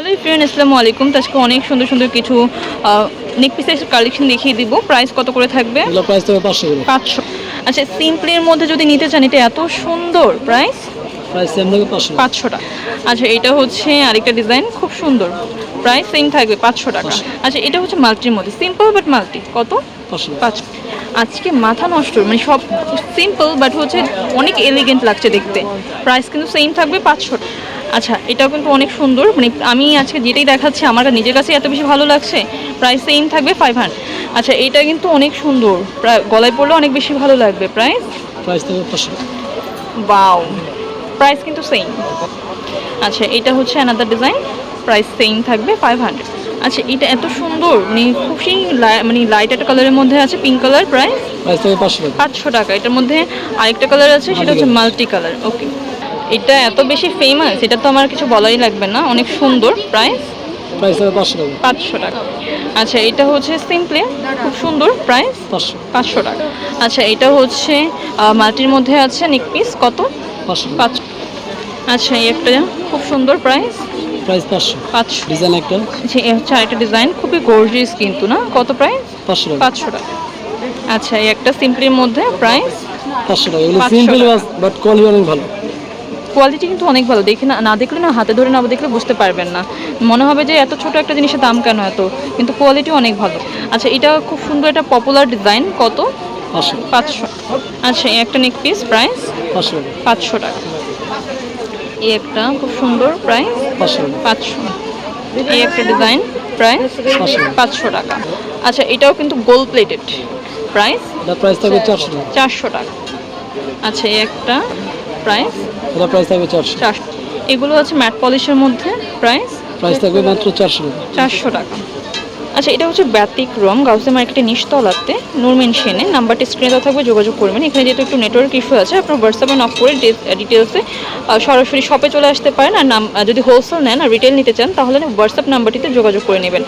Hello friend আসসালামু আলাইকুম তো আজকে অনেক সুন্দর সুন্দর কিছু নেক পিসের কালেকশন দেখিয়ে দিব। প্রাইস কত করে থাকবে? প্রাইস থাকবে পাঁচশো পাঁচশো। আচ্ছা সিম্পলের মধ্যে যদি নিতে চান এটা এত সুন্দর প্রাইস প্রাইস সেম থাকবে পাঁচশো পাঁচশো টাকা। আচ্ছা এটা হচ্ছে আরেকটা ডিজাইন খুব সুন্দর। প্রাইস সেম থাকবে পাঁচশো টাকা। আচ্ছা এটা হচ্ছে মাল্টির মধ্যে। সিম্পল বাট মাল্টি কত? পাঁচশো পাঁচ আজকে মাথা নষ্ট মানে সব সিম্পল বাট হচ্ছে অনেক এলিগেন্ট লাগছে দেখতে। প্রাইস কিন্তু সেম থাকবে পাঁচশো আচ্ছা এটাও কিন্তু অনেক সুন্দর। মানে আমি আজকে যেটাই দেখাচ্ছি আমার নিজের কাছে এত বেশি ভালো লাগছে। প্রাইস সেম থাকবে ফাইভ হান্ড্রেড আচ্ছা এটা কিন্তু অনেক সুন্দর। প্রায় গলায় পড়লে অনেক বেশি ভালো লাগবে। প্রাইস প্রাইস থাকবে প্রাইস কিন্তু সেম আচ্ছা এটা হচ্ছে অ্যানাদার ডিজাইন প্রাইস সেম থাকবে ফাইভ হান্ড্রেড আচ্ছা এটা এত সুন্দর। মানে খুবই লাই- মানে লাইট একটা কালারের মধ্যে আছে পিঙ্ক কালার পাঁচশো পাঁচশো টাকা। এটার মধ্যে আরেকটা কালার আছে সেটা হচ্ছে মাল্টি কালার ওকে এটা এত বেশি ফেমাস এটা তো আমার কিছু বলাই লাগবে না। অনেক সুন্দর প্রাইস প্রাইস পাঁচশো টাকা। পাঁচশো টাকা। আচ্ছা এটা হচ্ছে সিম্পলি খুব সুন্দর প্রাইস। পাঁচশো। পাঁচশো টাকা। আচ্ছা এটা হচ্ছে আহ, মাল্টির মধ্যে আছে নেক পিস কত? পাঁচশো টাকা। পাঁচ আচ্ছা এই একটা খুব সুন্দর প্রাইস। প্রাইস পাঁচশো। পাঁচশো। ডিজাইন একটা। আচ্ছা এই হচ্ছে আরেকটা ডিজাইন খুবই গর্জিয়াস কিন্তু না? কত প্রাইস? পাঁচশো পাঁচশো টাকা। আচ্ছা এই একটা সিম্পলির মধ্যে প্রাইস। পাঁচশো টাকা। এগুলো সিম্পল বাট কোয়ালিটি অনেক ভালো। কোয়ালিটি কিন্তু অনেক ভালো। দেখে না না দেখলে না হাতে ধরে না দেখলে বুঝতে পারবেন না। মনে হবে যে এত ছোট একটা জিনিসের দাম কেন এত? কিন্তু কোয়ালিটি অনেক ভালো। আচ্ছা এটা খুব সুন্দর একটা পপুলার ডিজাইন কত? পাঁচশো। আচ্ছা একটা নেক পিস প্রাইস পাঁচশো টাকা। এই একটা খুব সুন্দর প্রাইস পাঁচশো এই একটা ডিজাইন প্রাইস পাঁচশো। টাকা। আচ্ছা এটাও কিন্তু গোল্ড প্লেটেড প্রাইস প্রাইস চারশো টাকা। চারশো টাকা। আচ্ছা এই একটা প্রাইস এটা প্রাইস থাকবে চারশো। এগুলো হচ্ছে ম্যাট পলিশের মধ্যে প্রাইস প্রাইস থাকবে মাত্র চারশো টাকা। চারশো টাকা। আচ্ছা এটা হচ্ছে ব্যতিক্রম গাউসে মার্কেটের নিচতলাতে নুরমেন সেনে নাম্বারটি স্ক্রিনে দেওয়া থাকবে যোগাযোগ করবেন। এখানে যেহেতু একটু নেটওয়ার্ক ইস্যু আছে আপনার হোয়াটসঅ্যাপে নক করে ডিটেলসে সরাসরি শপে চলে আসতে পারেন। আর নাম যদি হোলসেল নেন আর রিটেল নিতে চান তাহলে হোয়াটসঅ্যাপ নাম্বারটিতে যোগাযোগ করে নেবেন।